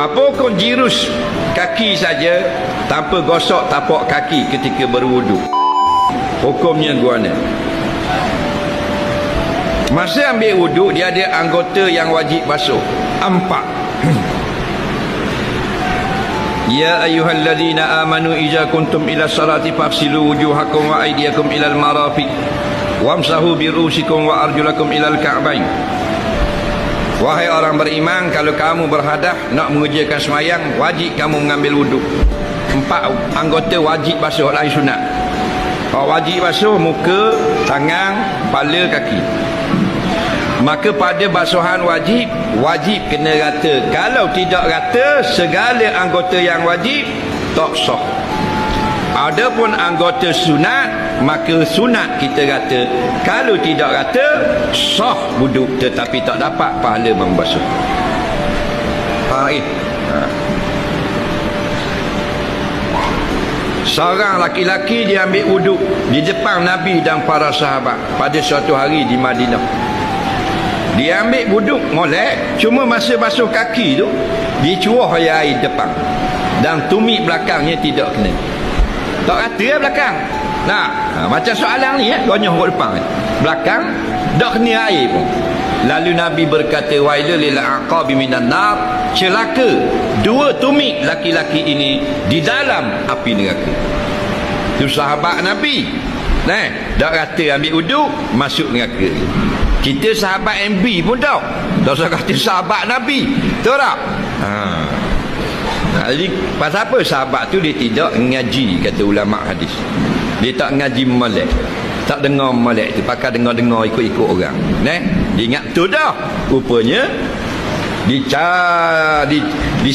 Apa kau jirus kaki saja tanpa gosok tapak kaki ketika berwudu. Hukumnya guana. Masa ambil wudu dia ada anggota yang wajib basuh. Empat. Ya ayyuhalladzina amanu idza kuntum ila salati fafsilu wujuhakum wa aydiyakum ila al-marafiq wamsahu bi rusikum wa arjulakum ila al-ka'bayn. Wahai orang beriman, kalau kamu berhadah nak mengerjakan semayang, wajib kamu mengambil wuduk. Empat anggota wajib basuh lain sunat. Kalau wajib basuh muka, tangan, kepala, kaki. Maka pada basuhan wajib, wajib kena rata. Kalau tidak rata, segala anggota yang wajib, tak sah. Adapun anggota sunat, maka sunat kita kata kalau tidak rata sah wuduk tetapi tak dapat pahala membasuh. Faham eh? Ha. Seorang laki-laki dia ambil wuduk di depan Nabi dan para sahabat pada suatu hari di Madinah. Dia ambil wuduk molek cuma masa basuh kaki tu dia cuah air depan dan tumit belakangnya tidak kena. Tak rata lah belakang. Nah, ha, macam soalan ni eh, gonyoh kat depan. Belakang dak kena air pun. Lalu Nabi berkata wailul lil aqabi minan nar, celaka dua tumit laki-laki ini di dalam api neraka. Itu sahabat Nabi. Nah, dak rata ambil wuduk masuk neraka. Kita sahabat MB pun tahu. Tak usah kata sahabat Nabi. Tahu tak? Ha. Jadi pasal apa sahabat tu dia tidak ngaji kata ulama hadis. Dia tak ngaji molek. Tak dengar molek tu pakai dengar-dengar ikut-ikut orang. Neh, dia ingat tu dah. Rupanya dica di, di